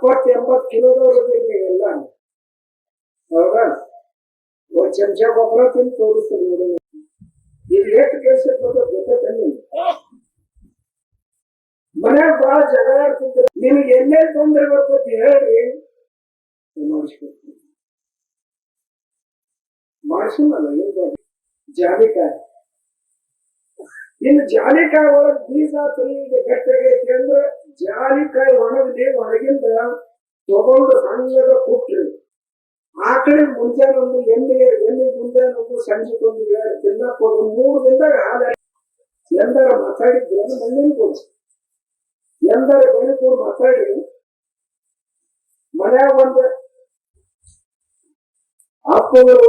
ಎಪ್ಪತ್ ಎಂಬತ್ತು ಕಿಲೋದವ್ರು ಎಲ್ಲ. ಹೌದಾ? ಒಂದ್ ಚಮಚ ಗೊಬ್ಬರ ತಿಂದು ತೋರಿಸ್ತಾರೆ ನೋಡಿ ಇದು ಎಷ್ಟು ಕೆಲಸ ಗೊತ್ತೈತೆ ಮನ್ಯಾಗ ಬಹಳ ಜಗಳ ಆಡ್ತಿದ್ರು. ನಿಮಗೆ ಎಲ್ಲೇ ತೊಂದರೆ ಬರ್ತೈತಿ ಹೇಳ್ರಿ. ಮಾಡಿಸ್ಕೊಡ್ತೀನಿ ಮಾಡಿಸಲ್ಲ ಏನ್. ಜಾಲಿಕಾಯಿ ಇನ್ನು ಜಾಲಿಕಾಯಿ ಒಳಗೆ ಬೀಜ ತುಂಬ ಗಟ್ಟಗೈತಿ ಅಂದ್ರೆ ಜಾಲಿಕಾಯಿ ಒಣಗಲಿ ಒಣಗಿಂದ ತಗೊಂಡು ಸಣ್ಣಗ ಆ ಆಕಡೆ ಮುಂಜಾನೆ ಒಂದು ಎಣ್ಣೆ ಎಣ್ಣೆ ಮುಂಜಾನೆ ಒಂದು ಸಂಜೆ ಒಂದು ತಿನ್ನಕ್ ಒಂದು ಮೂರು ದಿನದಾಗ ಹಾಲು ಎಂದರ ಮಾತಾಡಿದ್ರೆ ಮಣ್ಣಿನ ಕೊಡು ಎಂದರ ಬೆಳೆ ಕೂಡ ಮಾತಾಡಿ. ಮನ್ಯಾಗ ಒಂದು ಆತ್ಮಗಳು,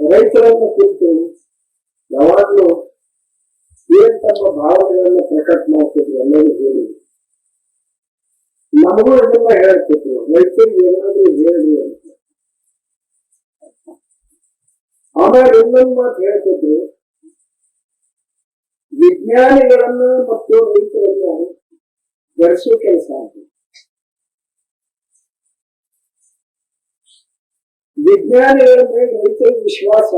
ರೈತರನ್ನು ತಿಂತೇವೆ. ಯಾವಾಗ್ಲೂ ಏನ್ ತಮ್ಮ ಭಾವನೆಗಳನ್ನ ಪ್ರಕಟ ಮಾಡ್ತಿದ್ರು ಎಲ್ಲರೂ ಹೇಳಿ ನಮಗೂ ಇದನ್ನ ಹೇಳ್ತಿದ್ರು ರೈತರಿಗೆ ಏನಾದ್ರೂ ಹೇಳಿ ಅಂತ ಆಮೇಲೆ ಇನ್ನೊಂದು ಮಾತು ಹೇಳ್ತಿದ್ರು ವಿಜ್ಞಾನಿಗಳನ್ನ ಮತ್ತು ರೈತರನ್ನ ಬೆಳೆಸೋ ಕೆಲಸ ಅಂತ ವಿಜ್ಞಾನಿಗಳ ಮೇಲೆ ರೈತರ ವಿಶ್ವಾಸ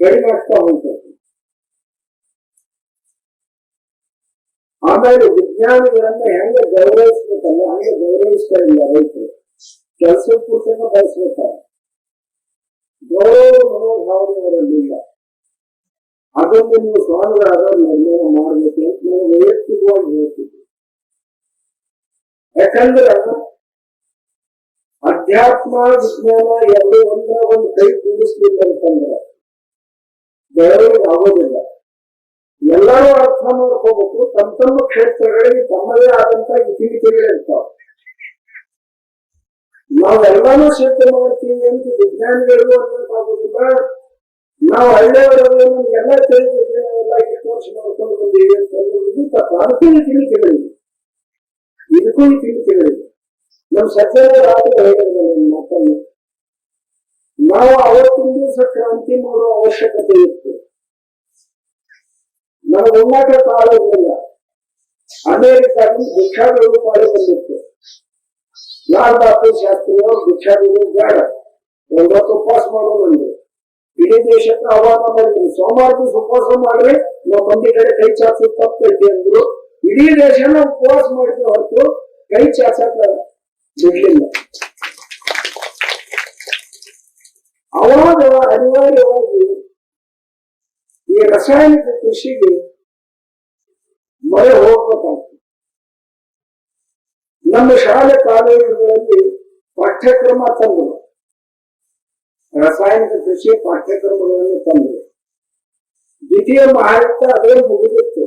ಕಡಿಮೆ ಆಗ್ತಾ ಹೋಗ್ತದೆ ಆಮೇಲೆ ವಿಜ್ಞಾನಿಗಳನ್ನ ಹೆಂಗ ಗೌರವಿಸ್ಬೇಕಲ್ಲ ಹಂಗೆ ಗೌರವಿಸ್ತಾ ಇಲ್ಲ ರೈತರು ಕೆಲಸ ಪೂರ್ತಿನ ಬಳಸ್ಬೇಕಾರೆ ಗೌರವ ಮನೋಭಾವನೆ ಅವರಲ್ಲಿ ಇಲ್ಲ ಅದನ್ನು ನೀವು ಸ್ವಾಮಿಗಳಾದ ನಿರ್ಣಯ ಮಾಡಬೇಕು ಅಂತ ನಾನು ವೈಯಕ್ತಿಕವಾಗಿ ಹೇಳ್ತಿದ್ದೆ ಯಾಕಂದ್ರೆ ಅಧ್ಯಾತ್ಮ ವಿಜ್ಞಾನ ಎರಡು ಒಂದ್ರ ಒಂದು ಕೈ ಕೂಡಿಸ್ಲಿಲ್ಲ ಅಂತಂದ್ರೆ ಬೆಳವಣಿಗೆ ಆಗೋದಿಲ್ಲ ಎಲ್ಲರೂ ಅರ್ಥ ಮಾಡ್ಕೋಬೇಕು. ತಮ್ಮ ತಮ್ಮ ಕ್ಷೇತ್ರಗಳಿಗೆ ತಮ್ಮದೇ ಆದಂತ ಇತಿಮಿತಿಗಳಿರ್ತಾವ ನಾವೆಲ್ಲಾನು ಸಿದ್ಧ ಮಾಡ್ತೀವಿ ಅಂತ ವಿಜ್ಞಾನಿಗಳು ಅನ್ನೋಕ್ಕಾಗೋದಿಲ್ಲ ನಾವು ಹಳ್ಳಿಯವರಲ್ಲಿ ನಮ್ಗೆಲ್ಲ ತಿಳಿದಿದ್ರೆ ನಾವೆಲ್ಲ ಈ ವರ್ಷ ಮಾಡ್ಕೊಂಡು ಬಂದೀವಿ ಅಂತ ಅನ್ನೋದು ತಪ್ಪ ಅದಕ್ಕೂ ಇದಕ್ಕೂ ಇತಿಮಿತಿಗಳಿವೆ ನಮ್ಮ ಸಜ್ಜನರಾದ ಹೇಳಿದ್ರು ನನ್ನ ಮಾತನ್ನು? ನಾವು ಅವತ್ತಿನ ದಿವಸ ಕ್ರಾಂತಿ ಮಾಡೋ ಅವಶ್ಯಕತೆ ಇತ್ತು. ನನಗೆ ಉನ್ನಾಟ ಕಾಲ ಇರಲಿಲ್ಲ ಅಮೆರಿಕಾದಲ್ಲಿ ಭಿಕ್ಷಾಗಳು ಪಾಳಿ ಬಂದಿತ್ತು ಲಾಲ್ ಬಹದ್ದೂರ್ ಶಾಸ್ತ್ರಿ ಅವರು ಭಿಕ್ಷಾಗಳು ಬೇಡ ಒಂದೊತ್ತು ಉಪವಾಸ ಮಾಡೋದಂದ್ರು ಇಡೀ ದೇಶಕ್ಕೆ ಆಹ್ವಾನ ಮಾಡಿದ್ರು ಸೋಮವಾರ ದಿವಸ ಉಪವಾಸ ಮಾಡ್ರಿ ನಾವು ಮಂದಿ ಕಡೆ ಕೈ ಚಾಚು ತಪ್ಪೈತಿ ಅಂದ್ರು ಇಡೀ ದೇಶನ ಉಪವಾಸ ಮಾಡಿದ್ರು ಹೊರತು ಕೈ ಚಾಚಕ ಬಿಡ್ಲಿಲ್ಲ ಅವಾಗ ಅನಿವಾರ್ಯವಾಗಿ ಈ ರಾಸಾಯನಿಕ ಕೃಷಿಗೆ ಮೊರೆ ಹೋಗ್ಬೇಕಾಗ್ತದೆ ನಮ್ಮ ಶಾಲೆ ಕಾಲೇಜುಗಳಲ್ಲಿ ಪಾಠ್ಯಕ್ರಮ ತಂದರು ರಾಸಾಯನಿಕ ಕೃಷಿ ಪಾಠ್ಯಕ್ರಮಗಳನ್ನು ತಂದರು ದ್ವಿತೀಯ ಮಹಾಯುದ್ಧ ಅದೇ ಮುಗಿದಿತ್ತು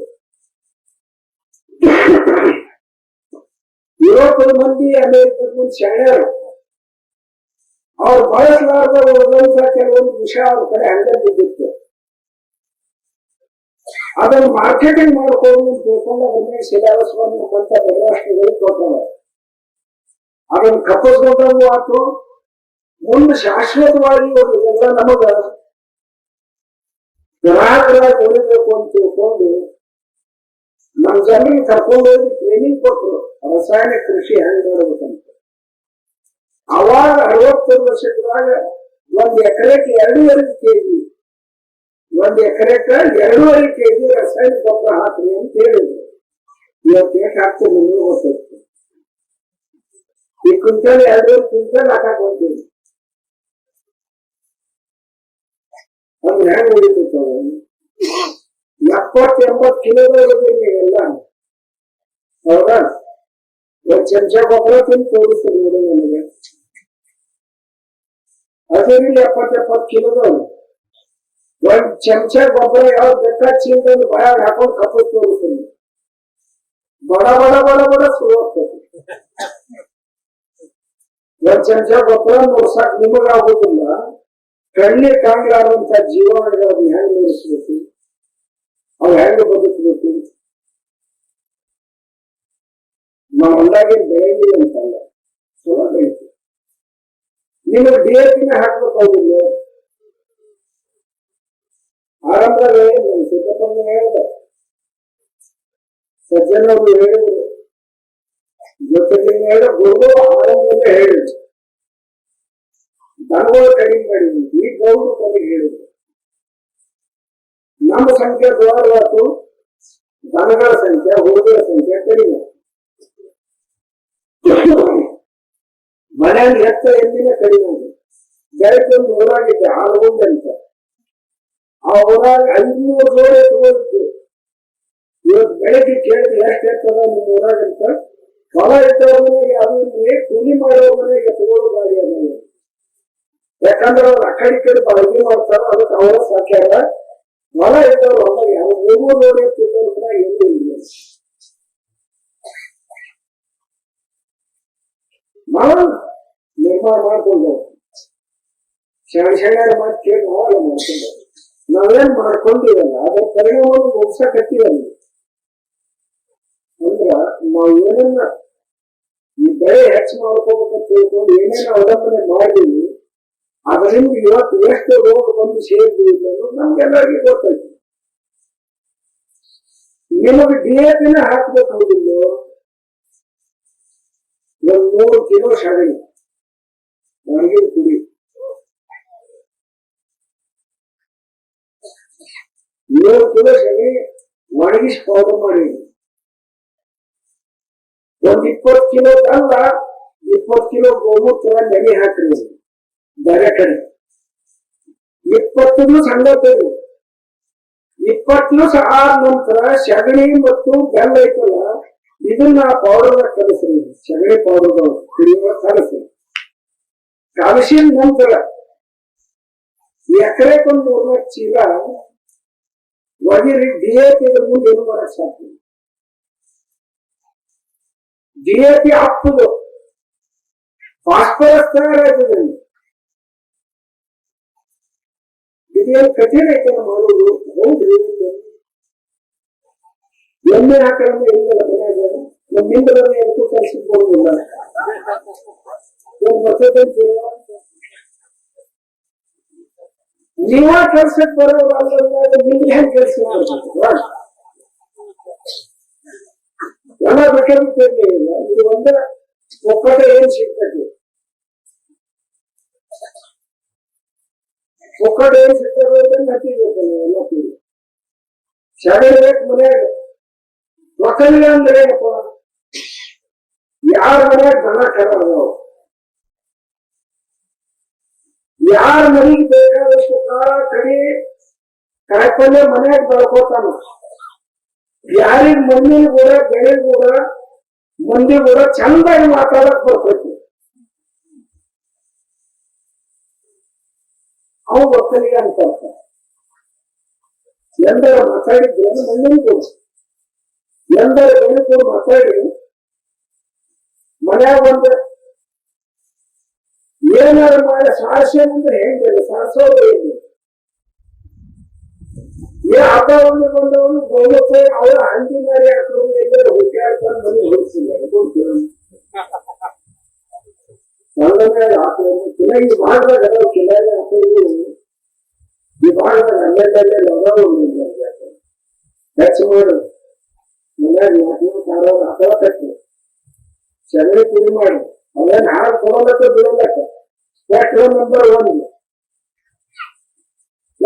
ಯುರೋಪದ ಮಂದಿ ಅಮೆರಿಕದ ಮಂದಿ ಶಾಣ್ಯರು ಅವ್ರು ಬಳಸಲಾರ್ದ ಉಳಿದಂತ ಕೆಲವೊಂದು ವಿಷಯ ಅವ್ರ ಕಡೆ ಹಂಗ ಬಿದ್ದಿತ್ತು ಅದನ್ನ ಮಾರ್ಕೆಟಿಂಗ್ ಮಾಡ್ಕೊಂಡು ಅಂತ ತಿಳ್ಕೊಂಡು ಮೇಲೆ ಸಿಲೆಬಸ್ ಮುಖಾಂತ ಬಹಳಷ್ಟುಗಳು ಕೊಟ್ಟವ ಅದನ್ನ ಆತು. ಮುಂದೆ ಶಾಶ್ವತವಾಗಿ ಎಲ್ಲ ನಮಗ ಗ್ರಾಹಕರಾಗಿ ಉಳಿಬೇಕು ಅಂತ ತಿಳ್ಕೊಂಡು ನಮ್ಮ ಜನರಿಗೆ ಕರ್ಕೊಂಡು ಹೋಗಿ ಟ್ರೈನಿಂಗ್ ಕೊಟ್ಟರು ರಾಸಾಯನಿಕ ಕೃಷಿ ಹೆಂಗ್ ಮಾಡ್ಬೇಕಂತ. ಅವಾಗ ಅರವತ್ತೊಂದು ವರ್ಷದಾಗ ಒಂದ್ ಎಕರೆಗೆ ಎರಡೂವರೆ ಕೆಜಿ ಒಂದ್ ಎಕರೆಕ ಎರಡೂವರೆ ಕೆಜಿ ರಾಸಾಯನಿಕ ಗೊಬ್ಬರ ಹಾಕ್ರಿ ಅಂತ ಹೇಳಿದ್ರು ಇವತ್ತು ಎಷ್ಟು ಹಾಕ್ತೀವಿ ನಿಮಗೆ ಗೊತ್ತೈತಿ ಈ ಕ್ವಿಂಟಲ್ ಎರಡೂವರೆ ಕ್ವಿಂಟಲ್ ಹಾಕಕ್ ಹೋಗ್ತೀವಿ ಅಂದ್ರೆ ಹೆಂಗ್ ಉಳಿತೈತೆ ಎಪ್ಪತ್ ಎಂಬತ್ ಕಿಲೋದವರೆಗೆ ಎಲ್ಲ ಹೌದಾ ಒಂದ್ ಚಮಚ ಗೊಬ್ಬರ ತಿಂದು ತೋರಿಸ್ತೀರಿ ನೋಡಿ ನನಗೆ ಅದರಲ್ಲಿ ಎಪ್ಪತ್ ಎಪ್ಪತ್ ಕಿಲೋದವ್ರು ಒಂದ್ ಚಮಚ ಗೊಬ್ಬರ ಯಾವ ಬೆಕ್ಕ ಚೀಲದಲ್ಲಿ ಬಾಯಾಗ ಹಾಕೊಂಡು ಕಪ್ಪು ತೋರಿಸ್ತೀನಿ ಬಡ ಬಡ ಬಡ ಬಡ ಸುರು ಹೋಗ್ತದೆ ಒಂದ್ ಚಮಚ ಗೊಬ್ಬರ ನೋಡ್ಸಕ್ ನಿಮಗಾಗೋದಿಲ್ಲ ಕಣ್ಣಿ ಕಾಂಗ್ಲಾಡುವಂತ ಜೀವನಗಳನ್ನು ಹೆಂಗ್ ನೋಡಿಸ್ಬೇಕು ಅವ್ ಹೆಂಗ್ ಬದುಕಬೇಕು ನಾವು ಹೊಲ್ದಾಗಿನ ಬೆಳೆಯಿಲ್ಲ ಅಂತಲ್ಲ ಚಲೋ ಬೆಳಿತೀವಿ ನಿಮಗೆ ಡಿ ಎ ಪಿನ ಹಾಕ್ಬೇಕಾಗಿಲ್ಲ ಸಿದ್ದಪ್ಪನ ಹೇಳಿದ ಸಜ್ಜನವರು ಹೇಳಿದ್ರು ಜೊತೆಗೆ ಗುರು ಆರಂಭದಲ್ಲೇ ಹೇಳಿದ್ರು ದನಗಳು ಕಡಿಮೆ ಮಾಡಿದ್ವಿ ಈ ಗೌಡು ಕೊನೆಗೆ ಹೇಳಿದ್ರು ನಮ್ಮ ಸಂಖ್ಯೆ ದೊಡ್ಡದಾತು ದನಗಳ ಸಂಖ್ಯೆ ಹುಡುಗರ ಸಂಖ್ಯೆ ಕಡಿಮೆ ಮನೆಯಲ್ಲಿ ಎತ್ತ ಎಲ್ಲಿನ ಕಡಿಮೆ ಇದೆ ಬೆಳಕೊಂದು ಊರಾಗಿದ್ದೆ ಹಾಲುಗುಂಡೆ ಅಂತ ಆ ಊರಾಗ ಐನೂರು ಜೋಡಿ ತಗೊಂಡಿದ್ದು ಇವತ್ತು ಬೆಳಗ್ಗೆ ಕೇಳಿದ್ರೆ ಎಷ್ಟು ಇರ್ತದ ನಿಮ್ಮ ಊರಾಗ ಅಂತ. ಹೊಲ ಇದ್ದವ್ರ ಮನೆಗೆ ಕೂಲಿ ಮಾಡೋ ಮನೆಗೆ ತಗೊಳ್ಳೋ ಗಾಡಿ ಅದ. ಯಾಕಂದ್ರೆ ಅವ್ರು ಆ ಕಡೆ ಈ ಕಡೆ ಬಳಕೆ ಮಾಡ್ತಾರ ಅದಕ್ಕೆ ಅವರ ಸಾಕ್ಯಾರ ಹೊಲ ಇದ್ದವ್ರು ಹೊಲ ಯಾವ ಮೂರು ನೋಡಿ ತಿನ್ನೋದ್ರ ಏನು ಇಲ್ಲ. ನಿರ್ಮಾಣ ಮಾಡ್ಕೊಂಡು ಶಣ ಶಾಣ್ಯಾರ ಮಾತು ಕೇಳಿ ಮಾಡ್ಕೊಂಡು ನಾವೇನ್ ಮಾಡ್ಕೊಂಡಿವಲ್ಲ ಅದರ ಪರಿಣಾಮವನ್ನು ಮುಗಿಸಕತ್ತೀವಲ್ಲ ಅಂದ್ರ ನಾವು ಏನನ್ನ ಈ ಬೆಳೆ ಹೆಚ್ಚು ಮಾಡ್ಕೋಬೇಕಂತ ತಿಳ್ಕೊಂಡು ಏನೇನು ಅವಲಂಬನೆ ಮಾಡಿದೀವಿ, ಅದರಿಂದ ಇವತ್ತು ಎಷ್ಟು ರೋಗ ಬಂದು ಸೇರಿದ್ವಿ ಅನ್ನೋದು ನಮ್ಗೆಲ್ಲರಿಗೂ ಗೊತ್ತೈತಿ ನಿಮಗೆ ಡಿ ಎ ಪಿನ ಹಾಕ್ಬೇಕು ಹೌದಿಲ್ಲ ಒಂದ್ ಮೂರು ಕಿಲೋ ಸಗಣಿ ಒಣಗಿ ಕುಡಿ. ಮೂರು ಕಿಲೋ ಸಗಣಿ ಒಣಗಿಸಿ ಪೌಡರ್ ಮಾಡಿ ಒಂದ್ ಇಪ್ಪತ್ತು ಕಿಲೋ ಅಲ್ಲ ಇಪ್ಪತ್ತು ಕಿಲೋ ಗೋಮೂತ್ರ ನೆನೆ ಹಾಕ್ರಿ ಬೇರೆ ಕಡೆ ಇಪ್ಪತ್ತು ಸಂಗತರು ಇಪ್ಪತ್ತು ಆದ ನಂತರ ಸಗಣಿ ಮತ್ತು ಬೆಲ್ಲ ಐತಲ್ಲ ಇದನ್ನ ಪೌಡರ್ ಕಲಸ್ರಿ ಸಗಣಿ ಪೌಡರ್ ಕಲಸ ಕಲಸ್ರಿ ಕಲಸಿದ ನಂತರ ಎಕರೆಕೊಂದು ಚೀಲ ಒಗಿರಿ ಡಿ ಎ ಪಿ ಮುಂದೆ ಏನು ಮಾಡಕ್ ಸಾಧ್ಯ ಡಿ ಎ ಪಿ ಹಾಕುದು ಫಾಸ್ಫರಸ್ ತಯಾರಾಗ್ತದೆ ಇದೇನು ಕಠಿಣ ಐತಲ್ಲ ಮಾಡೋದು ಹೌದ್ರಿ ಎಮ್ಮೆ ಹಾಕೋಣ ಇಲ್ಲ ಮನ್ಯಾಗ ನಮ್ಮಿಂದ ಏನಕ್ಕೂ ಕಲಿಸಿ ಬರುದಿಲ್ಲ ಏನ್ ಬರ್ತೈತೆ ಅಂತೀರ? ನೀವ ಕೆಲ್ಸಕ್ಕೆ ಬರೋರು ಅಲ್ಲ ನಿಮ್ಗೆ ಹೆಂಗ್ ಕೆಲಸ ಮಾಡ್ಬೇಕು ಎಲ್ಲ ಬೇಕಾಗಿರ್ತೇನೆ ಇಲ್ಲ ಇದು ಒಂದೇ ಒಕ್ಕಟ ಏನ್ ಸಿಗ್ತದೆ? ಒಕ್ಕಟ ಏನ್ ಸಿಗ್ತದೆ ಅಂತ ನಟಿಬೇಕಲ್ಲ ಎಲ್ಲ ಕೂಡಿ ಶಾಲೆ ಬೇಕು, ಮನ್ಯಾಗ. ಒಕ್ಕಲಿಗೆ ಅಂದ್ರೆ ಏನಪ್ಪ? ಯಾರ ಮನ್ಯಾಗ ದನ ಕರ ಅದಾವ ಯಾರ ಮನೆಗೆ ಬೇಕಾದಷ್ಟು ಕಾಳ ಕಡಿ ಕಾಯಿಪಲ್ಯ ಮನ್ಯಾಗ ಬೆಳ್ಕೋತಾನ? ಯಾರಿಗ್ ಮಣ್ಣಿನ ಕೂಡ, ಬೆಳೆ ಕೂಡ ಮಂದಿ ಕೂಡ ಚಂದಾಗಿ ಮಾತಾಡಕ್ ಬರ್ತೈತಿ. ಅವ ಭಕ್ತನಿಗೆ ಅಂತ ಎಂದರ ಮಾತಾಡಿದ್ರೆ ಮಣ್ಣಿನ ಕೂಡ ಎಂದರ ಬೆಳೆ ಕೂಡ ಮಾತಾಡಿ. ಮನ್ಯಾಗ ಬಂದ ಏನಾದ್ರು ಮಾಡಿ ಸಾಹಸ ಅಂದ್ರೆ हे आता म्हणजे कोणतं बोलत आहे अहो आणखी मारे करून घेतलं होत्या पण म्हणजे होत नाही कोण केलं म्हणून तिला ही भाग घडव केल्याने आपण ही भाग घडल्याच्या लग्नावर त्याच्यामुळे मला नाटक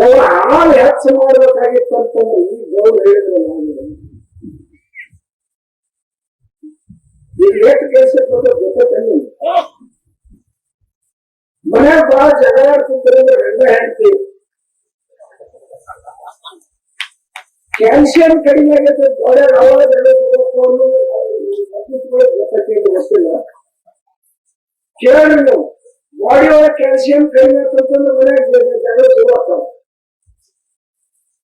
ನಾವು ಹಾಲು ಹೆಚ್ಚು ಮಾಡ್ಬೇಕಾಗಿತ್ತು ಅಂತಂದ್ರೆ ಈ ಗೌಡ್ ಹೇಳಿದ್ರಲ್ಲ ನಾನು. ಈಗ ಎಷ್ಟು ಕೆಲಸಕ್ಕೆ ಬಂದ ಗೊತ್ತೈತೆ ಮನ್ಯಾಗ ಬಹಳ ಜಗಳ ಆಡ್ತಿದ್ರೆ ಗಂಡ ಹೆಂಡತಿ ಕ್ಯಾಲ್ಸಿಯಂ ಕಡಿಮೆ ಆಗೈತೆ ಗೋಡೆ ಅವಾಗ ಬೆಳೆ ಗೊತ್ತೈತೆ ಗೊತ್ತಿಲ್ಲ ಕೇಳಿ ನೀವು ಬಾಡಿ ಒಳಗೆ ಕ್ಯಾಲ್ಸಿಯಂ ಕಡಿಮೆ ಆಗ್ತಂತಂದ್ರೆ ಮನ್ಯಾಗ ಜ- ಜಗಳ ಶುರು ಆಗ್ತಾವ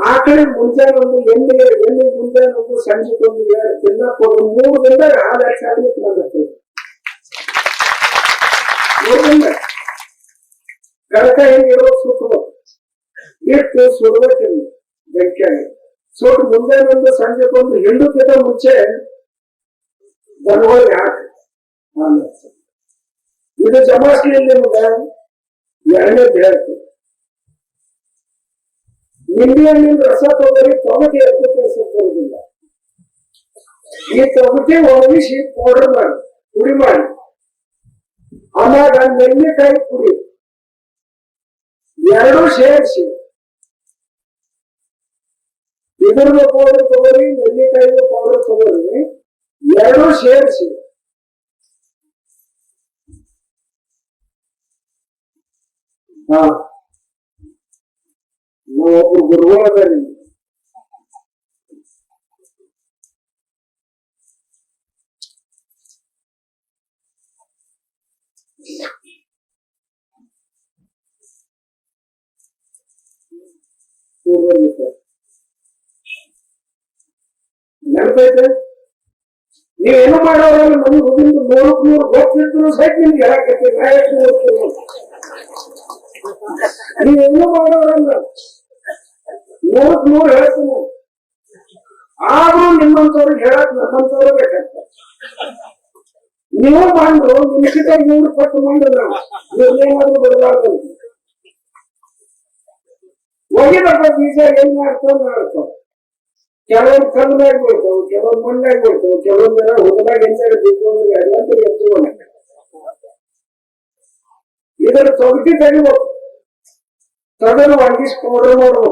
ಆಕಡೆ ಮುಂಜಾನೆ ಒಂದು ಎಣ್ಣೆ ಎಣ್ಣೆ ಮುಂಜಾನೆ ಒಂದು ಸಂಜೆ ಒಂದು ತಿನ್ನಕ್ ಮೂರು ಹಾಲು ಹೆಚ್ಚಾಗ್ಲಿಕ್ಕೆ ಬರ್ತದೆ ಮೂರು ದಿನ. ಕಡಕ ಹೆಂಗಿರೋ ಸುತ್ತಬೇಕು ಇಟ್ಟು ಸುಡಬೇಕಿಲ್ಲ ಬೆಂಕಿಯಾಗಿ ಸುಟ್ಟು ಮುಂಜಾನೆ ಒಂದು ಸಂಜೆ ಒಂದು ಹಿಂಡುಕ್ಕಿಂತ ಮುಂಚೆ ಹಾಲು ಹಚ್ಚು. ಇದು ಜಮಾಸ್ಲಿ ನಿಮ್ಗೆ ಎರಡನೇ ಹೇಳ್ತೀನಿ ನಿಂಬೆ ಹಣ್ಣಿನ ರಸ ತಗೋರಿ ತೊಗಟಿ ಎದ್ದು ಕೆಲಸಕ್ಕೆ ಬರುದಿಲ್ಲ ಈ ತೊಗಟಿ ಒಣಗಿಸಿ ಪೌಡರ್ ಮಾಡಿ ಪುಡಿ ಮಾಡಿ ಆಮ್ಯಾಗ ನೆಲ್ಲಿಕಾಯಿ ಪುಡಿ ಎರಡು ಸೇರಿಸಿ ಇದ್ರದ್ದು ಪೌಡರ್ ತಗೋರಿ ನೆಲ್ಲಿಕಾಯಿ ಪೌಡರ್ ತಗೋರಿ ಎರಡು ಸೇರಿಸಿ ಹಾ ಒಬ್ರು ಗುರುಗಳು ಅದಾರಿ ನೆನಪೈತೆ ನೀವೇನು ಮಾಡೋರಲ್ಲ ಮನೆ ಹೋಗಿದ್ದು ನೂರಕ್ ನೂರು ಗೊತ್ತಿದ್ರು ಸಹಿತ ನಿಮ್ಗೆ ಹೇಳಕತ್ತಿ ನಾ ಎಷ್ಟು ಗೊತ್ತಿಲ್ಲ ನೀವೇನು ಮಾಡೋರಲ್ಲ ನೂರಕ್ ನೂರು ಹೇಳ್ತೀನಿ ಆದ್ರೂ ನಿಮ್ಮಂತವ್ರಿಗೆ ಹೇಳಕ್ ನಮ್ಮಂತವ್ರು ಬೇಕಾಗ್ತದೆ ನೀವು ಬಂದ್ರು ನಿಮ್ಗಿಂತ ನೂರು ಪಟ್ಟು ಬಂದ್ರು ನಾವು ನೀವೇನಾದ್ರೂ ಬದಲಾಗ ಒಗಿದಪ್ಪ ಬೀಜ ಏನ್ ಮಾಡ್ತಾವ ಮಾಡ್ತಾವ ಕೆಲವೊಂದು ಕಲ್ಲಾಗಿ ಬೀಳ್ತಾವ ಕೆಲವೊಂದು ಮಣ್ಣಾಗಿ ಬೀಳ್ತಾವ ಕೆಲವೊಂದ್ ಜನ ಹುಡುಗಾಗ ಎಂದಾಗ ಬಿದ್ದೋದ್ರೆ ಎಲ್ಲ ಎತ್ತು ಇದರ ತೊಗಟಿ ತೆಗಿಬೇಕು ತೊಗಲು ಒಣಗಿಸಿ ಪೌಡರ್ ಮಾಡ್ಬೇಕು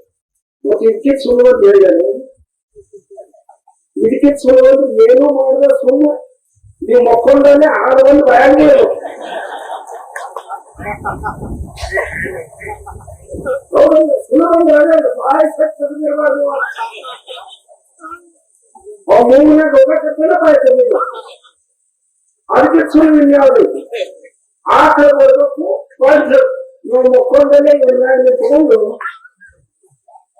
ಇದಕ್ಕೆ ಸುಲಭ ಅಂತ ಹೇಳಿದಾನೆ ಇದಕ್ಕೆ ಸುಲಭ ಅಂದ್ರೆ ಏನೂ ಮಾಡಿದ್ರೆ ಸುಮ್ಮನೆ ನೀವು ಮಕ್ಕೊಂಡೇ ಆರು ಒಂದು ಬ್ಯಾಂಗ್ ಹೌದಲ್ಲ ಸುಲಭ ಅಂದ್ರೆ ಅದೇ ಅಲ್ಲ, ಬಾಯಿ ಸತ್ತದಿರ್ಬಾರ್ದು ಅವ್ ಮೂರನಾಗ ಹೋಗಕ್ಕಿಲ್ಲ ಬಾಯಿ ತೆಗಿಲ್ಲ ಅದಕ್ಕೆ ಸುಳ್ಳು ಯಾವ್ದು ಆಕಳ ಬರ್ಬೇಕು ಬಂದು ನೀವು ಮಕ್ಕೊಂಡಲ್ಲೇ ಎಲ್ಲಾದ್ರೂ ತಗೊಂಡು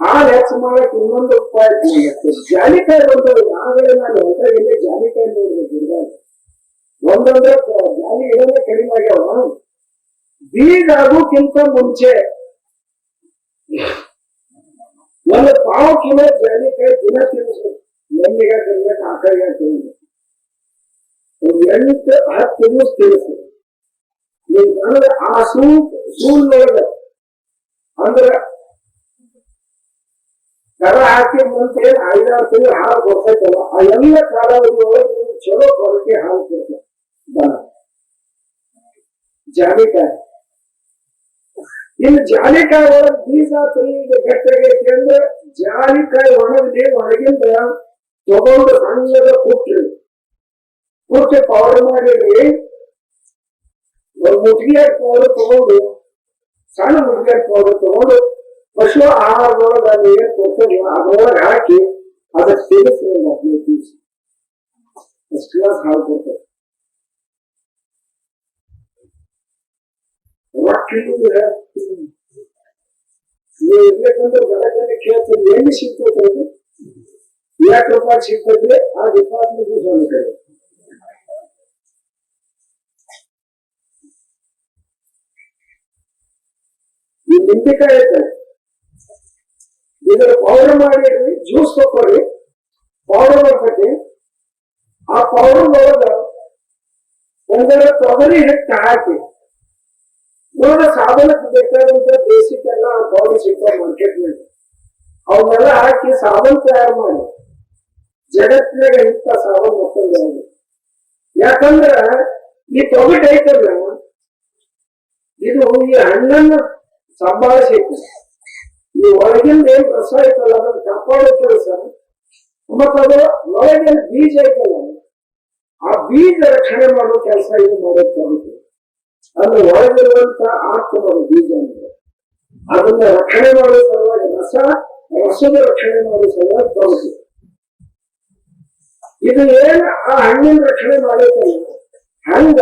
ಹಾಲು ಹೆಚ್ಚು ಮಾಡಕ್ ಇನ್ನೊಂದು ಉಪಾಯ ಜಾಲಿಕಾಯಿ ಬಂದವು ಆಗಲೇ ನಾನು ಹೊಸಗಿಲ್ಲ ಜಾಲಿಕಾಯಿ ನೋಡ್ಬೇಕು ಇರ್ಬಾರ್ದು ಒಂದೊಂದೇ ಕ- ಜಾಲಿ ಇಡೋದೇ ಕಡಿಮೆ ಆಗ್ಯಾವ. ಬೀಜ ಆಗೋಕ್ಕಿಂತ ಮುಂಚೆ ಒಂದು ಪಾವು ಕಿಲೋ ಜಾಲಿಕಾಯಿ ದಿನ ತಿನ್ನಿಸ್ಬೇಕು. ನೆಮ್ಮಿಗ ತಿನ್ಬೇಕು ಆಕಾಯಿಗ ತಿನ್ಬೇಕು. ಒಂದು ಎಂಟು ಹತ್ತು ತಿನ್ನಿಸ್ ತಿನ್ನಿಸ್ಬೇಕು ನೀವು ಅಂದ್ರೆ ಆ ಸೂ ಸೂಲ್ನೊಳಗ ಅಂದ್ರೆ ಕರ ಹಾಕಿ ಮುಂಚೆ ಐದಾರು ತಿಂಗಳು ಹಾಲು ಕೊಡ್ತೈತಲ್ಲ ಆ ಎಲ್ಲ ಕಾಲಾವಧಿ ಒಳಗೆ ನೀವು ಚಲೋ ಕ್ವಾಲಿಟಿ ಹಾಲು ಕೊಡ್ತಾರೆ ದನ ಜಾಲಿಕಾಯಿ ಇನ್ನು ಜಾಲಿಕಾಯಿ ಒಳಗೆ ಬೀಜ ತುಳಿದು ಗಟ್ಟಿಯಾಗೈತಿ ಅಂದ್ರೆ ಜಾಲಿಕಾಯಿ ಒಣಗಲಿ ಒಣಗಿಂದ ತಗೊಂಡು ಸಣ್ಣದ ಕುಟ್ಟಿ ಕುಟ್ಟಿ ಪೌಡರ್ ಮಾಡಿರಿ ಒಂದು ಮುಟ್ಟಿಗೆ ಪೌಡರ್ ತಗೊಂಡು ಸಣ್ಣ ಮುಟ್ಟಿಗೆ ಪೌಡರ್ ತಗೊಂಡು ಪಶು ಆಹಾರದೊಳಗೆ ಅಲ್ಲಿ ಏನ್ ಕೊಡ್ತಾರೆ ಅದ್ರೊಳಗೆ ಹಾಕಿ ಅದಕ್ಕೆ ಸೇರಿಸಿ ಒಂದು ಹದಿನೈದು ದಿವಸ ಅಷ್ಟು ಗ್ಲಾಸ್ ಹಾಲು ಕೊಡ್ತಾರೆ ರೊಕ್ಕಿದ್ರೆ ನೀವು ಇರ್ಬೇಕಂದ್ರೆ ಬೆಳಗ್ಗೆ ಕೇಳ್ತೀನಿ ಎಲ್ಲಿ ಸಿಗ್ತೈತೆ ಅದು ಎರಡು ರೂಪಾಯಿ ಸಿಗ್ತೈತೆ ಆ ಡಿಪಾರ್ಟ್ಮೆಂಟ್ ಒಂದು ಕಡೆ ಈ ನಿಂಬೆಕಾಯಿ ಐತೆ ಇದರ ಪೌಡರ್ ಮಾಡಿ ಜ್ಯೂಸ್ ತಗೊಳ್ಳಿ ಪೌಡರ್ ಮಾಡ್ಕೊಟ್ಟಿ ಆ ಪೌಡರ್ ಒಳಗ ಒಂದರ ತೊಗರಿ ಹಿಟ್ಟು ಹಾಕಿ. ನೋಡ ಸಾಧನಕ್ಕೆ ಬೇಕಾದಂತ ಬೇಸಿಕ್ ಎಲ್ಲ ಪೌಡರ್ ಸಿಗ್ತಾವ ಮಾರ್ಕೆಟ್ನಲ್ಲಿ ಅವನ್ನೆಲ್ಲ ಹಾಕಿ ಸಾಬನ್ ತಯಾರು ಮಾಡಿ. ಜಗತ್ತಿನಾಗ ಇಂಥ ಸಾಬನ್ ಮಕ್ಕಳು ಯಾಕಂದ್ರೆ ಈ ತೊಗಟ್ ಐತಲ್ಲ, ಇದು ಈ ಹಣ್ಣನ್ನು ಸಂಭಾಳಿಸೈತಿ ಈ ಒಳಗಿಂದ ಏನ್ ರಸ ಐತಲ್ಲ ಅದನ್ನ ಕಾಪಾಡೋ ಕೆಲಸ, ಮತ್ತದು ಒಳಗಿನ ಬೀಜ ಐತಲ್ಲ ಆ ಬೀಜ ರಕ್ಷಣೆ ಮಾಡೋ ಕೆಲಸ ಇದು ಮಾಡೋದು ಅಂದ್ರೆ ಒಳಗಿರುವಂತ ಆತ್ಮದ ಬೀಜ ಅಂದ್ರೆ. ಅದನ್ನ ರಕ್ಷಣೆ ಮಾಡೋ ಸಲುವಾಗಿ ರಸ, ರಸದ ರಕ್ಷಣೆ ಮಾಡೋ ಸಲುವಾಗಿ ತೋರಿಸಿ ಇದು ಏನ್ ಆ ಹಣ್ಣಿನ ರಕ್ಷಣೆ ಮಾಡೈತಲ್ಲ ಹಂಗ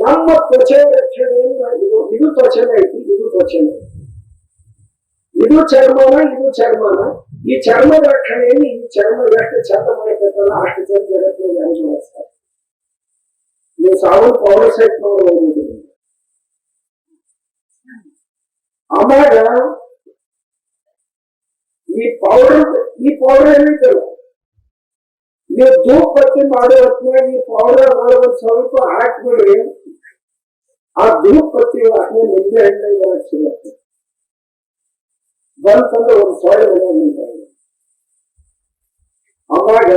ನಮ್ಮ ತ್ವಚೆ ರಕ್ಷಣೆಯಿಂದ ಇದು ಇದು ತ್ವಚನೆ ಐತಿ, ಇದು ತ್ವಚೆನ. ಇದು ಚರ್ಮನ ಇದು ಚರ್ಮನ ಈ ಚರ್ಮದ ರಕ್ಷಣೆಯನ್ನು ಈ ಚರ್ಮ ಎಷ್ಟು ಚಂದ ಮಾಡಬೇಕಲ್ಲ ಅಷ್ಟು ಚಂದ ಜಗತ್ತಿನ ಯಾರು ಮಾಡಿಸ್ತಾರೆ ನೀವು ಸಾವಿರ ಪವರ್ ಸೆಟ್ ನೋಡಬಹುದು ಆವಾಗ ಈ ಪೌಡರ್ ಈ ಪೌಡರ್ ಏನೈತಲ್ಲ ನೀವು ಧೂಪ್ ಬತ್ತಿ ಮಾಡೋ ಹೊತ್ತಿನಾಗ ಈ ಪೌಡರ್ ಒಂದ್ ಸ್ವಲ್ಪ ಹಾಕ್ಬಿಡ್ರಿ ಆ ಧೂಪ್ ಬತ್ತಿ ವಾಸನೆ ನಿಂಬೆ ಹಣ್ಣು ಇರೋದು ಸಿಗುತ್ತೆ ಬಂತಂದ್ರೆ ಒಂದು ಸೊಳ್ಳೆ ಮನೆ ನಿಂತ ಅವಾಗ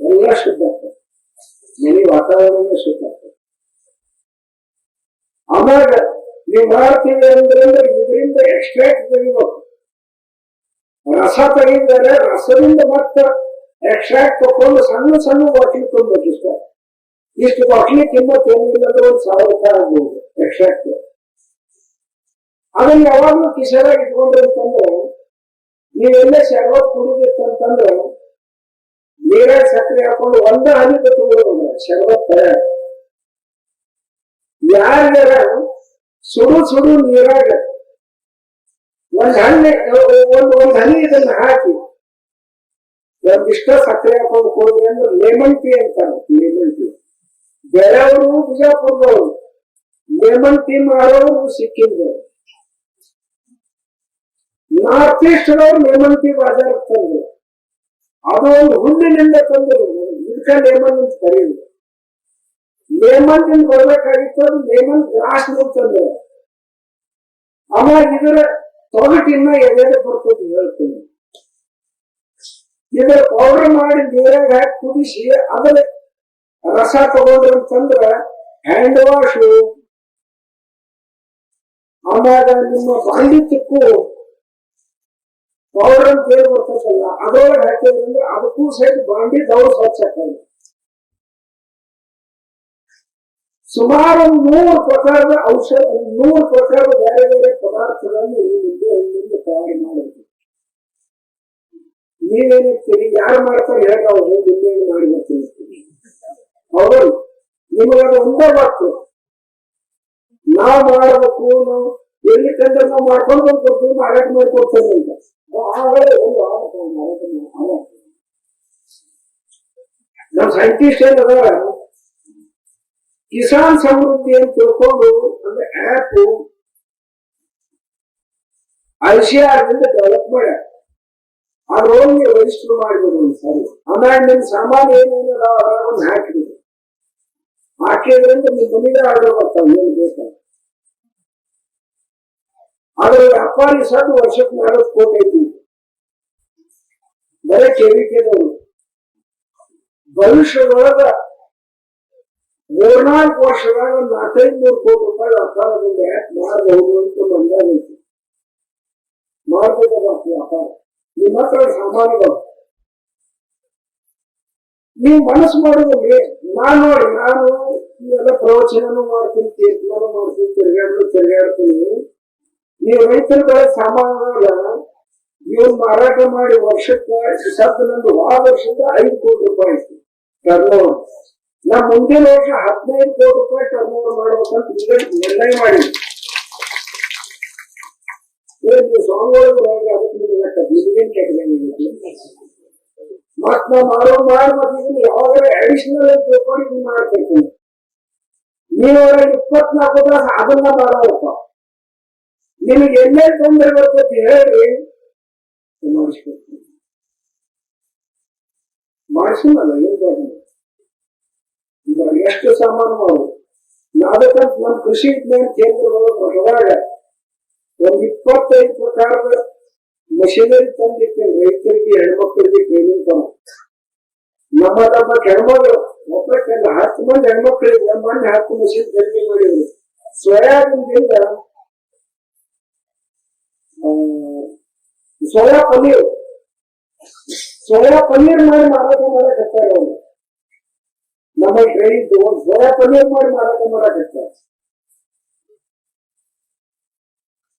ಎಲ್ಲ ಶುದ್ಧ ಆಗ್ತದೆ ಮನೆ ವಾತಾವರಣ ಶುದ್ಧ ಆಗ್ತದೆ ಆವಾಗ ನೀವು ಮಾಡ್ತೀವಿ ಅಂದ್ರೆ ಇದರಿಂದ ಎಕ್ಸ್ಟ್ರಾಕ್ಟ್ ತೆಗಿಬೇಕು ರಸ ತೆಗಿದರೆ ರಸದಿಂದ ಮತ್ತೆ ಎಕ್ಸ್ಟ್ರಾಕ್ಟ್ ತಕೊಂಡು ಸಣ್ಣ ಸಣ್ಣ ಬಾಟ್ಲಿ ತುಂಬಬೇಕು ಇಷ್ಟ ಇಷ್ಟು ಬಾಟ್ಲಿ ಕಿಮ್ಮತ್ ಏನಿಲ್ಲ ಅಂದ್ರೆ ಒಂದು ಸಾವಿರ ರೂಪಾಯಿ ಆಗ್ಬೋದು ಎಕ್ಸ್ಟ್ರಾಕ್ಟ್ ಅದನ್ನ ಯಾವಾಗ್ಲೂ ಕಿಶನಾಗಿ ಇಟ್ಕೊಂಡ್ರಿ ನೀವೆಲ್ಲ ಶರ್ಬತ್ ಕುಡಿದಿರ್ತಂತಂದ್ರೆ ನೀರಾಗ ಸಕ್ಕರೆ ಹಾಕೊಂಡು ಒಂದ ಹನಿ ತಗೊಳ್ಳೋದು ಶರ್ಬತ್ ಯಾರ ಸುಡು ಸುಡು ನೀರಾಗ ಒಂದ್ ಹಣ್ಣೆ, ಒಂದ್ ಒಂದ್ ಹನಿ ಇದನ್ನ ಹಾಕಿ, ಒಂದಿಷ್ಟ ಸಕ್ಕರೆ ಹಾಕೊಂಡು ಕೊಡ್ರಿ ಅಂದ್ರೆ ಲೆಮನ್ ಟೀ ಅಂತಾರೆ ಲೆಮನ್ ಟೀ ಬೇರೆಯವರು ಬಿಜಾಪುರದವರು ಲೆಮನ್ ಟೀ ಮಾಡೋರು ಸಿಕ್ಕಿದ್ರು ನಾರ್ತ್ ಈಸ್ಟ್ ಅವರು ನೇಮಂತಿ ಬಾಜಾರ್ ತಂದ್ರು ಅದು ಒಂದು ಹುಲ್ಲಿನಿಂದ ತಂದರು ಇದಕ್ಕೆ ಲೆಮನ್ ಅಂತ ಕರೀದು ಲೇಮನ್ನಿಂದ ಬರ್ಬೇಕಾಗಿತ್ತು ಅದು ಲೇಮನ್ ಗ್ರಾಸ್ ತಂದ್ರು ಆಮೇಲೆ ಇದರ ತೊಗಟಿನ ಎದೆ ಬರ್ತದೆ ಹೇಳ್ತೀನಿ. ಇದರ ಪೌಡರ್ ಮಾಡಿ ನೀರಾಗ ಹಾಕಿ ಕುದಿಸಿ ಅದರ ರಸ ತಗೊಂಡ್ರು ಅಂತಂದ್ರ ಹ್ಯಾಂಡ್ ವಾಶು ಆಮ್ಯಾಗ ನಿಮ್ಮ ಬಾಂಡಿ ಪೌಡರ್ ಹೇಳಿ ಬರ್ತೈತಲ್ಲ ಅದರೊಳಗೆ ಹಾಕಿದ್ರಂದ್ರೆ ಅದಕ್ಕೂ ಸಹಿತ ಬಾಂಡಿ ದೌಡ್ ಸ್ವಚ್ಛ ಆಗ್ತದೆ ಸುಮಾರು ನೂರು ಪ್ರಕಾರದ ಔಷಧ, ನೂರು ಪ್ರಕಾರದ ಬೇರೆ ಬೇರೆ ಪದಾರ್ಥಗಳನ್ನು ಈ ತಯಾರಿ ಮಾಡಿದ್ರು. ನೀವೇನಿರ್ತೀರಿ ಯಾರು ಮಾಡ್ತಾರೆ ನಿಂಬೆ ಹಣ್ಣು ಮಾಡಿ ಬರ್ತೀನಿ ಹೌದು, ನಿಮಗಾದ ಒಂದೇ ಮಾತು. ನಾವು ಮಾಡಬೇಕು, ನಾವು ಎಲ್ಲಿ ಕಂಡ್ರೆ ನಾವು ಮಾಡ್ಕೊಂಡು ಬರ್ತೀವಿ ಮಾರಾಟ ಮಾಡ್ಕೊಡ್ತೇವೆ ಅಂತ. ಆಗಲೇ ಒಂದು ಮಾರಾಟ ಮಾರಾಟ ನಮ್ಮ ಸೈಂಟಿಸ್ಟ್ ಏನದಾರ ಕಿಸಾನ್ ಸಮೃದ್ಧಿ ಅಂತ ತಿಳ್ಕೊಂಡು ಅಂದ್ರೆ ಆಪ್ ಐಸಿಆರ್ನಿಂದ ಡೆವಲಪ್ ಮಾಡ್ಯಾರ ಅದ್ರೊಳಗೆ ರಿಜಿಸ್ಟರ್ ಮಾಡಿದ್ರು ಒಂದ್ಸರಿ ಆಮೇಲೆ ನಿಮ್ ಸಾಮಾನು ಏನೇನು ಅದಾವ ಅದ್ರಾಗ ಹಾಕಿದ್ರು ಹಾಕಿದ್ರಿಂದ ನಿಮ್ ಮನೆಗೆ ಆರ್ಡರ್ ಬರ್ತಾವ ಏನ್ ಬೇಕಾದ್ರೆ ಅದ್ರ ವ್ಯಾಪಾರಿ ಸಾಕು, ವರ್ಷಕ್ಕೆ ನಲವತ್ತು ಕೋಟಿ ಐತಿ. ಬರೇ ಕೆವಿಕೆದವರು ಭವಿಷ್ಯದೊಳಗ ಮೂರ್ನಾಲ್ಕು ವರ್ಷದಾಗ ನಾಲ್ಕೈದು ನೂರು ಕೋಟಿ ರೂಪಾಯಿ ವ್ಯಾಪಾರದಿಂದ ಯಾಕೆ ಮಾಡಬಹುದು ಅಂತ ಬಂದಾಗ ಐತಿ ಮಾಡ್ಬೇಕಪ್ಪ ವ್ಯಾಪಾರ. ನಿಮ್ಮ ಹತ್ರ ಸಾಮಾನುಗಳು ನೀವು ಮನಸ್ಸು ಮಾಡೋದ್ರಲ್ಲಿ ನಾನು ನೋಡಿ, ನಾನು ಇವೆಲ್ಲ ಪ್ರವಚನನೂ ಮಾಡ್ತೀನಿ ತೀರ್ಥನೂ ಮಾಡ್ತೀನಿ ತಿರ್ಗಾಡಲು ತಿರ್ಗಾಡ್ತೀನಿ. ನೀವು ರೈತರ ಬೆಳೆ ಸಾಮಾನುಗಳನ್ನ ನೀವು ಮಾರಾಟ ಮಾಡಿ ವರ್ಷಕ್ಕೆ ಸದ್ದು ನಂದು ಆ ವರ್ಷದ ಐದು ಕೋಟಿ ರೂಪಾಯಿ ಐತಿ ಟರ್ನ್ ಓವರ್ ನಾ ಮುಂದಿನ ವರ್ಷ ಹದಿನೈದು ಕೋಟಿ ರೂಪಾಯಿ ಟರ್ನ್ ಓವರ್ ಮಾಡ್ಬೇಕಂತ ಈಗ ನಿರ್ಣಯ ಮಾಡಿದ್ವಿ ಏನ್ ನೀವು ಸ್ವಾಮಿಗಳು ಅದಕ್ಕೆ ನಿಮಗೆ ನಿಮಗೇನ್ ಕೆಟ್ಟದಂಗಿಲ್ಲ ಮತ್ ನಾ ಮಾಡೋ ಮಾಡಿ ಮತ್ತೆ ಇದನ್ನ ಯಾವಾಗ ಅಡಿಷನಲ್ ಅಂತ ತಿಳ್ಕೊಂಡು ಇದನ್ನ ಮಾಡ್ಬೇಕು ನೀವು ಇಪ್ಪತ್ನಾಲ್ಕು ತಾಸು ಅದನ್ನ ಮಾಡೋದಪ್ಪ ನಿಮಗೆ ಎಲ್ಲೇ ತೊಂದರೆ ಬರ್ತೈತಿ ಹೇಳ್ರಿ ಮಾಡಿಸ್ಬೇಕು ಮಾಡಿಸಿಲ್ಲ ಏನ್ ಬೇಡ ಇವಾಗ ಎಷ್ಟು ಸಾಮಾನು ಮಾಡು ಅದಕ್ಕಂತ ನಮ್ಮ ಕೃಷಿ ವಿಜ್ಞಾನ ಕೇಂದ್ರಗಳು ಹೊರದಾಗ ಒಂದ್ ಇಪ್ಪತ್ತೈದು ಪ್ರಕಾರದ ಮಷಿನರಿ ತಂದಿರ್ತೇನೆ ರೈತರಿಗೆ ಹೆಣ್ಮಕ್ಳಿಗೆ ಟ್ರೈನಿಂಗ್ ತಮ್ಮ ನಮ್ಮ ನಮ್ಮ ಹೆಣ್ಮಗಳು ಒಬ್ಬಕ್ಕೆಲ್ಲ ಹತ್ತು ಮಂದಿ ಹೆಣ್ಮಕ್ಳಿಗೆ ಮೊನ್ನೆ ಹತ್ತು ಮಷಿನ್ ಖರೀದಿ ಮಾಡಿದ್ರು ಸೋಯಾಬೀನ್ದಿಂದ ಆ, ಸೋಯಾ ಪನ್ನೀರ್ ಸೋಯಾ ಪನ್ನೀರ್ ಮಾಡಿ ಮಾರಾಟ ಮಾಡಕತ್ತಾರೆ ಅವರು ನಮ್ಮ ಟ್ರೈನಿಂಗ್ ತಗೊಂಡು ಸೋಯಾ ಪನ್ನೀರ್ ಮಾಡಿ ಮಾರಾಟ ಮಾಡಕತ್ತಾರೆ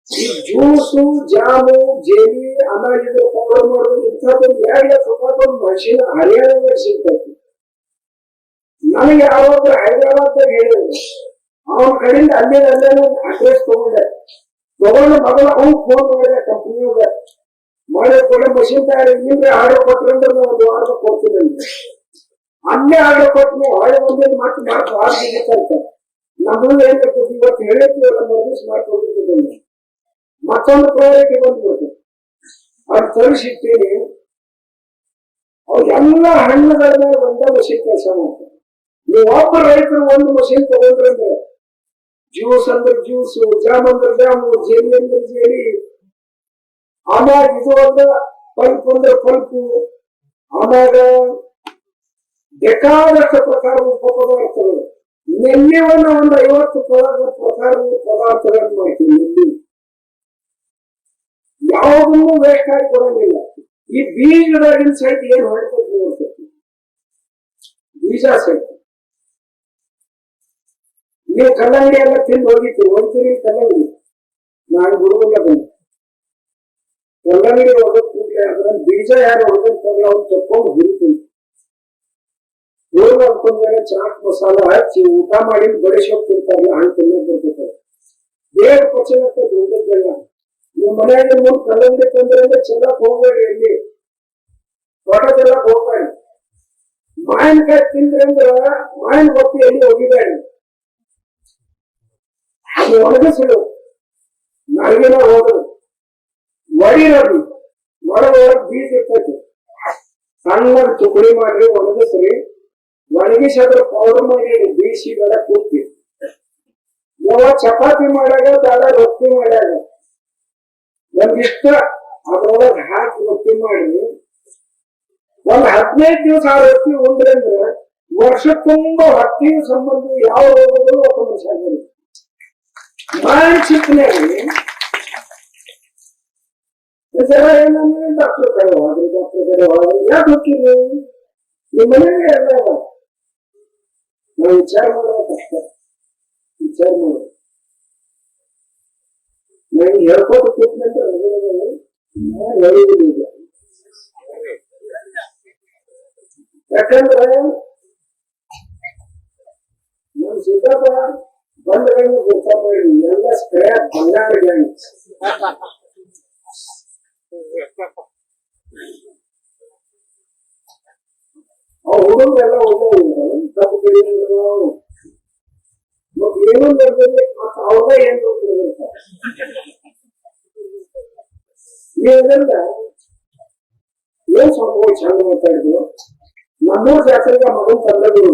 ಈ ಜ್ಯೂಸು ಜಾಮು ಜೇಲಿ ಆಮೇಲೆ ಇದು ಪೌಡರ್ ಮಾಡೋದು ಇಂಥದ್ದೊಂದು ಎರಡು ರೂಪಾಯಿ ಮಷೀನ್ ಹರಿಯಾಣ ಸಿಗ್ತೈತಿ ನನಗೆ ಯಾವಾಗ ಹೈದರಾಬಾದ್ ಹೇಳಿದ್ರು ಅವನ ಕಡೆಯಿಂದ ಅಲ್ಲೇ ಅಲ್ಲೇ ಅಡ್ರೆಸ್ ತಗೊಂಡೆ ತಗೊಂಡು ಮೊದಲ ಅವ್ನು ಫೋನ್ ಮಾಡಿದೆ ಕಂಪ್ನಿಯಾಗ ಮಾಡಿದ ಕೂಡ ಮಷೀನ್ ತಯಾರಿ, ನಿಮ್ಗೆ ಆರ್ಡರ್ ಕೊಟ್ರಂದ್ರೆ ಒಂದು ವಾರದ ಕೊಡ್ತೀನಿ ಅಲ್ಲೇ ಆರ್ಡರ್ ಕೊಟ್ಟು ಹೊಳೆ ಬಂದಿದ್ದು ಮತ್ತೆ ಮಾತು ವಾರ ಸಿಗುತ್ತೆ ನಮ್ಮಲ್ಲಿ ಏನ್ ಗೊತ್ತು ಇವತ್ತು ಹೇಳಿರ್ತೀವಲ್ಲ ಮರ್ದಿಸ್ ಮಾಡ್ಕೊಂಡಿದ್ದೀನಿ ಮತ್ತೊಂದು ಪ್ರಯಾರಿಟಿ ಬಂದ್ಬಿಡ್ತು ಅದು ತರಿಸಿಟ್ಟೀನಿ. ಅವ್ರು ಎಲ್ಲ ಹಣ್ಣುಗಳ ಮೇಲೆ ಒಂದೇ ಮಷೀನ್ ಕೆಲಸ ಮಾಡ್ತಾರೆ. ನೀವು ಒಬ್ಬ ರೈತರು ಒಂದು ಮಷೀನ್ ತಗೊಂಡ್ರೆ ಜ್ಯೂಸ್ ಅಂದ್ರೆ ಜ್ಯೂಸು ಜಾಮ್ ಅಂದ್ರೆ ಜಾಮು ಜೇಲಿ ಅಂದ್ರೆ ಜೇಲಿ ಆಮ್ಯಾಗ ಇದು ಒಂದು ಪಲ್ಪ್ ಅಂದ್ರೆ ಪಲ್ಪು ಆಮ್ಯಾಗ ಬೇಕಾದಷ್ಟು ಪ್ರಕಾರ ಉಪಪದಾರ್ಥಗಳು ನೆಲ್ಲಿವನ್ನ ಒಂದು ಐವತ್ತು ಪದಾರ್ಥ ಪ್ರಕಾರ ಪದಾರ್ಥಗಳನ್ನು ಮಾಡ್ತೀವಿ ನೆಲ್ಲಿ ಯಾವುದನ್ನು ವೇಸ್ಟ್ ಆಗಿ ಕೊಡಂಗಿಲ್ಲ ಈ ಬೀಜದಾಗಿನ ಸಹಿತ ಏನ್ ಹೊಡ್ಬೇಕು ನೋಡ್ಬೇಕು ಬೀಜ ಸಹಿತ ನೀವು ಕಲ್ಲಂಗಡಿ ಎಲ್ಲ ತಿಂದು ಹೋಗಿರ್ತೀರಿ ಹೋಗ್ತೀರಿ ಕಲ್ಲಂಗಡಿ ನಾನು ಹುಡುಗಲ್ಲ ಬಂದೆ ಕಲ್ಲಂಗಡಿ ಹೊಡೆದ್ ಕೂಡಲೇ ಅದ್ರಲ್ಲಿ ಬೀಜ ಯಾರು ಹೊಡೆದಿರ್ತಾರೆ ಅವ್ರು ತಕ್ಕೊಂಡು ಹುರಿತೀನಿ ಹುಡುಗ ಅನ್ಕೊಂಡ್ರೆ ಚಾಟ್ ಮಸಾಲ ಹಚ್ಚಿ ಊಟ ಮಾಡಿ ಬಡಿಸಿ ಹೋಗ್ತಿರ್ತಾರಲ್ಲ ಹಣ್ಣು ತಿನ್ನಕ್ ಬರ್ತೈತೆ ಬೇಗ ಪಚನಕ್ಕೆ ದುಡ್ಡಿದ್ದೆಲ್ಲ ನಿಮ್ಮ ಮನೆಯಾಗ ಮುಂದೆ ಕಲ್ಲಂಗಡಿ ತಂದ್ರೆ ಅಂದ್ರೆ ಚೆಲ್ಲಕ್ ಹೋಗ್ಬೇಡ್ರಿ ಎಲ್ಲಿ ತೋಟ ಚೆಲ್ಲಕ್ ಹೋಗ್ಬೇಡಿ ಮಾವಿನಕಾಯಿ ತಿಂದ್ರೆ ಅಂದ್ರ ಮಾವಿನ ಗೊತ್ತಿ ಎಲ್ಲಿ ಹೋಗಿಬೇಡಿ ಅದು ಒಣಗಿಸಿಡು. ನಾಲ್ಗಿನ ಹೋದರು ಒಡಿರದು. ಒಳಗ್ ಬೀಜ ಇರ್ತೈತಿ ಸಣ್ಣ ತುಕಡಿ ಮಾಡ್ರಿ ಒಣಗಿಸ್ರಿ. ಒಣಗಿಸಿದ್ರೆ ಪೌಡರ್ ಮಾಡಿ ಬೀಸಿ ಬೇಡ ಕೂತಿ ಯಾವ ಚಪಾತಿ ಮಾಡಾಗ ಬೇಡ ರೊಟ್ಟಿ ಮಾಡ್ಯಾಗ. ಒಂದಿಷ್ಟ ಅದ್ರೊಳಗೆ ಹಾಕಿ ರೊಟ್ಟಿ ಮಾಡಿ. ಒಂದ್ ಹದಿನೈದು ದಿವಸ ಆ ರೊಟ್ಟಿ ಉಂಡ್ರೆ ಅಂದ್ರೆ ವರ್ಷ ತುಂಬಾ ಹೊಟ್ಟಿ ಸಂಬಂಧ ಯಾವ ರೋಗಗಳು ಒಪ್ಪಂದ ಮನುಷ್ಯ ಆಗಿಲ್ಲ ಮಾನಸಿಕನಾಗಿ ಜನ ಏನಂದ್ರೆ ಡಾಕ್ಟರ್ ಕಡೆ ಹೋದ್ರಿ ಡಾಕ್ಟರ್ ಕಡೆ ಹೋದ್ರಿ ಯಾಕೆ ಹೋಗ್ತೀರಿ ನಿಮ್ಮ ಮನೆಗೆ ಎಲ್ಲ ಅದ. ನಾವು ವಿಚಾರ ಮಾಡೋದು ಕಷ್ಟ ವಿಚಾರ ಮಾಡೋದು ನನಗೆ ಹೇಳ್ಕೊತ ಕೂತ್ನಂದ್ರೆ ನಾನು ಹೇಳುವುದಿಲ್ಲ ಈಗ ಯಾಕಂದ್ರೆ ನಮ್ಮ ಸಿದ್ದಪ್ಪ ಬಂದ್ಗಳನ್ನು ಗೊತ್ತಾ ಮಾಡಿ ಎಲ್ಲ ಸ್ಕ್ರ್ಯಾಪ್ ಬಂಗಾರ ಗ್ಯಾಂಗ್ ಅವ್ ಹುಡುಗರೆಲ್ಲ ಒಳ್ಳೆ ತಪ್ಪು ಕಡೆ ಏನು ನಡೆದಲ್ಲಿ ಮತ್ತೆ ಅವ್ರ ಏನ್ ಗೊತ್ತಿರುತ್ತೆ ನೀವೆಲ್ಲ ಏನ್ ಸ್ವಲ್ಪ ಚಂದ ಮಾತಾಡಿದ್ರು ನಮ್ಮೂರ್ ಜಾತ್ರೆಗೆ ಮಗನ್ ತಂದಗಳು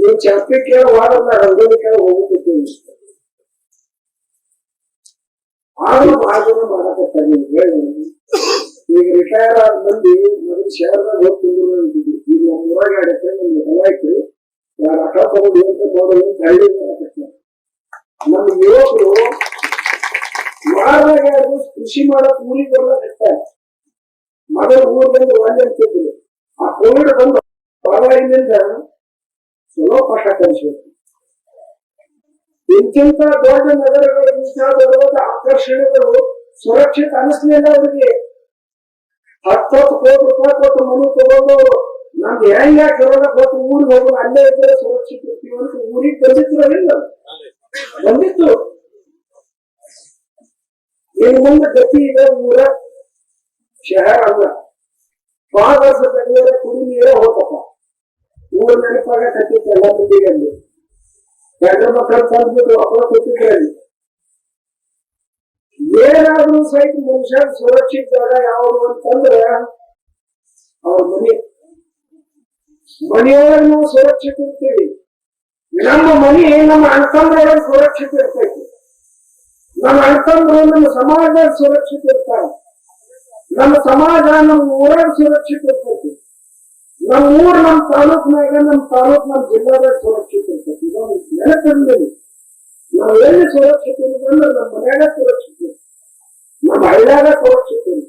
ನೀವು ಚಪ್ಪಿ ಕೇಳ ವಾರದ ರಂಗೋಲಿ ಕೇಳ ಹೋಗುತ್ತಿದ್ದೀವಿ ಆದ್ರೂ ಮಾರ್ಗನ ಮಾಡಕತ್ತ ನೀವು ಹೇಳಿ. ಈಗ ರಿಟೈರ್ ಆದ ಮಂದಿ ಮೊದಲು ಶಹರದಾಗ ಹೋಗ್ತಿದ್ರು ಅಂತಿದ್ರು. ಈಗ ನಮ್ಮ ಊರಾಗ ಆಗತ್ತೆ ನಮ್ಗೆ ಹೊಲ ಐತಿ. ಯಾರು ಅಟ ತಗೊಂಡು ಅಂತ ನೋಡೋದು ಅಂತ ಹಳ್ಳಿ ಮಾಡಕತ್ತ. ನಮ್ಮ ಯುವಕರು ಕೃಷಿ ಮಾಡಕ್ ಊರಿಗೆ ಬರ್ಲಕತ್ತ ಮೊದಲು ಅಂತಿದ್ರು. ಆ ಕೋವಿಡ್ ಬಂದು ಬಾಬಾಯಿಂದ ಚಲೋ ಪಾಠ ಕಲಿಸ್ಬೇಕು ಇಂತಿಂತ ದೊಡ್ಡ ನಗರಗಳು ಇಂಥ ದೊಡ್ಡ ಆಕರ್ಷಣೆಗಳು ಸುರಕ್ಷಿತ ಅನಿಸ್ಲಿಲ್ಲ ಅವರಿಗೆ ಹತ್ತತ್ತು ಕೋಟಿ ರೂಪಾಯಿ ಕೊಟ್ಟು ಮನೆ ತಗೊಂಡು ನಮ್ದು ಹೆಂಗ ಕರೋನಾ ಹೋತು ಊರಿಗೆ ಹೋಗೋದು ಅಲ್ಲೇ ಇದ್ದರೆ ಸುರಕ್ಷಿತ ಇರ್ತೀವಿ ಅಂತ ಊರಿಗೆ ಬಂದಿದ್ರಲ್ಲ ಬಂದಿತ್ತು ಇನ್ ಮುಂದೆ ಗತಿ ಇದೆ ಊರ ಶಹರ ಅಲ್ಲ ಭಾಳ ವರ್ಷ ಬೆಂಗಳೂರ ಕುಡಿ ನೀರೇ ಹೋಗಪ್ಪ ಊರ ನೆನಪಾಗ ಕಟ್ಟಿತ್ತು ಎಲ್ಲ ಮಂದಿಗೆ ಅಲ್ಲಿ ಗಂಡ ಮಕ್ಕಳು ತಂದ್ಬಿಟ್ಟು ಮಕ್ಕಳು ಕೂತಿದ್ರೆ ಅಲ್ಲಿ ಏನಾದ್ರೂ ಸಹಿತ ಮನುಷ್ಯ ಸುರಕ್ಷಿತ ಜಾಗ ಯಾವುದು ಅಂತಂದ್ರೆ ಅವ್ರ ಮನೆ ಮನೆಯೊಳಗೆ ನಾವು ಸುರಕ್ಷಿತ ಇರ್ತೀವಿ ನಮ್ಮ ಮನೆ ನಮ್ಮ ಅಣ್ತಂದ್ರೊಳಗೆ ಸುರಕ್ಷಿತ ಇರ್ತೈತಿ ನಮ್ಮ ಅಣ್ತಂದ್ರು ನಮ್ಮ ಸಮಾಜ ಸುರಕ್ಷಿತ ಇರ್ತಾರೆ ನಮ್ಮ ಸಮಾಜ ನಮ್ಮ ಊರಾಗ ಸುರಕ್ಷಿತ ಇರ್ತೈತಿ ನಮ್ಮ ಊರ್ ನಮ್ಮ ತಾಲೂಕ್ನಾಗ ನಮ್ಮ ತಾಲೂಕ್ ನಮ್ಮ ಜಿಲ್ಲಾದಾಗ ಸುರಕ್ಷಿತ ಇರ್ತೈತಿ ಇದೊಂದು ನೆನಪಿರ್ಲಿ ನಾವು ಎಲ್ಲಿ ಸುರಕ್ಷಿತ ಇರ್ತಂದ್ರೆ ನಮ್ಮ ಮನ್ಯಾಗ ಸುರಕ್ಷಿತ ಇರ್ತೀವಿ. ನಮ್ಮ ಹಳ್ಳ್ಯಾಗ ಸುರಕ್ಷಿತ ಇರ್ತೀವಿ.